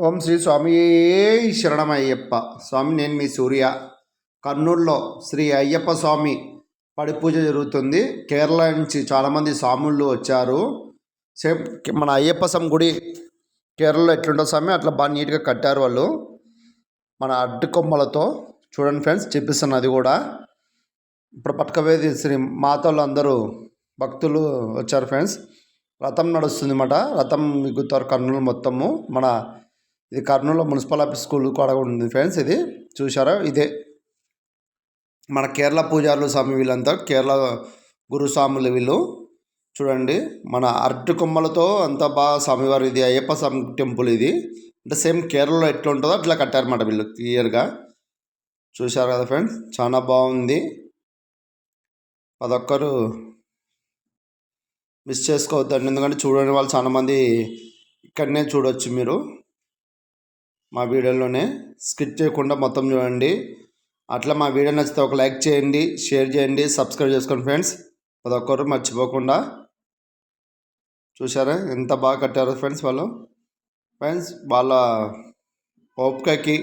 ఓం శ్రీ స్వామి శరణమయ్యప్ప. స్వామి నేను మీ సూర్య. కర్నూలులో శ్రీ అయ్యప్ప స్వామి పడి పూజ జరుగుతుంది. కేరళ నుంచి చాలామంది స్వాములు వచ్చారు. సేమ్ మన అయ్యప్ప స్వామి గుడి కేరళలో ఎట్లుంటుంది స్వామి అట్లా బాగా నీట్గా కట్టారు వాళ్ళు. మన అడ్డు కొమ్మలతో చూడండి ఫ్రెండ్స్ చూపిస్తాను అది కూడా. ఇప్పుడు పట్టుకవేది శ్రీ మాతలు అందరూ భక్తులు వచ్చారు ఫ్రెండ్స్. రథం నడుస్తుంది అన్నమాట రథం మిగుతారు కర్నూలు మొత్తము. మన ఇది కర్నూలు మున్సిపల్ ఆఫీస్ స్కూల్ కూడా ఉంది ఫ్రెండ్స్ ఇది. చూసారా ఇదే. మన కేరళ పూజారులు స్వామి వీళ్ళంతా కేరళ గురుస్వాములు వీళ్ళు. చూడండి మన అరటి కొమ్మలతో అంతా బాగా స్వామివారి ఇది అయ్యప్ప స్వామి టెంపుల్ ఇది. అంటే సేమ్ కేరళలో ఎట్లా ఉంటుందో అట్లా కట్టారన్నమాట వీళ్ళు క్లియర్గా. చూశారు కదా ఫ్రెండ్స్? చాలా బాగుంది. అదొక్కరు మిస్ చేసుకోవద్దండి. ఎందుకంటే చూడని వాళ్ళు చాలామంది ఇక్కడనే చూడొచ్చు మీరు. మా వీడియోలోనే స్కిప్ చేయకుండా మొత్తం చూడండి. అట్లా మా వీడియో నచ్చితే ఒక లైక్ చేయండి షేర్ చేయండి సబ్స్క్రైబ్ చేసుకోండి ఫ్రెండ్స్. ప్రతి ఒక్కరు మర్చిపోకుండా. చూసారా ఎంత బాగా కట్టారో ఫ్రెండ్స్ వాళ్ళు. ఫ్రెండ్స్ వాళ్ళ ఓపికకి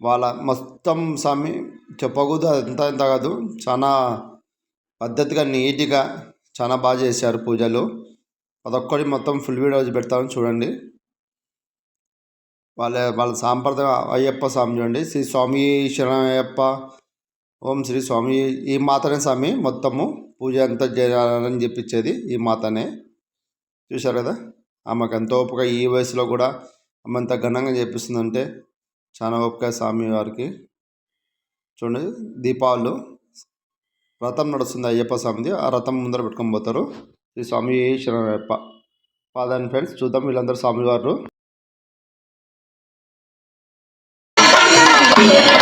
వాళ్ళ మొత్తం స్వామి చెప్పకూడదు అదంతా ఎంత కాదు. చాలా పద్ధతిగా నీట్గా చాలా బాగా చేశారు పూజలు. అదొక్కటి మొత్తం ఫుల్ వీడియోస్ పెడతాను చూడండి. వాళ్ళ వాళ్ళ సాంప్రదాయ అయ్యప్ప స్వామి చూడండి. శ్రీ స్వామి శరణయ్యప్ప. ఓం శ్రీ స్వామి. ఈ మాతనే స్వామి మొత్తము. పూజ అంతా చేయాలని చెప్పించేది ఈ మాతనే. చూశారు కదా? ఆమెకు ఎంతో ఓపిక ఈ వయసులో కూడా ఆమె అంత ఘనంగా చేపిస్తుందంటే చాలా ఓపిక స్వామి వారికి. చూడండి దీపావళి రథం నడుస్తుంది అయ్యప్ప స్వామిది. ఆ రథం ముందర పెట్టుకొని పోతారు. శ్రీ స్వామి శరణయ్యప్ప. పాదాన్ని ఫ్రెండ్స్ చూద్దాం వీళ్ళందరూ స్వామివారు. స్వామి,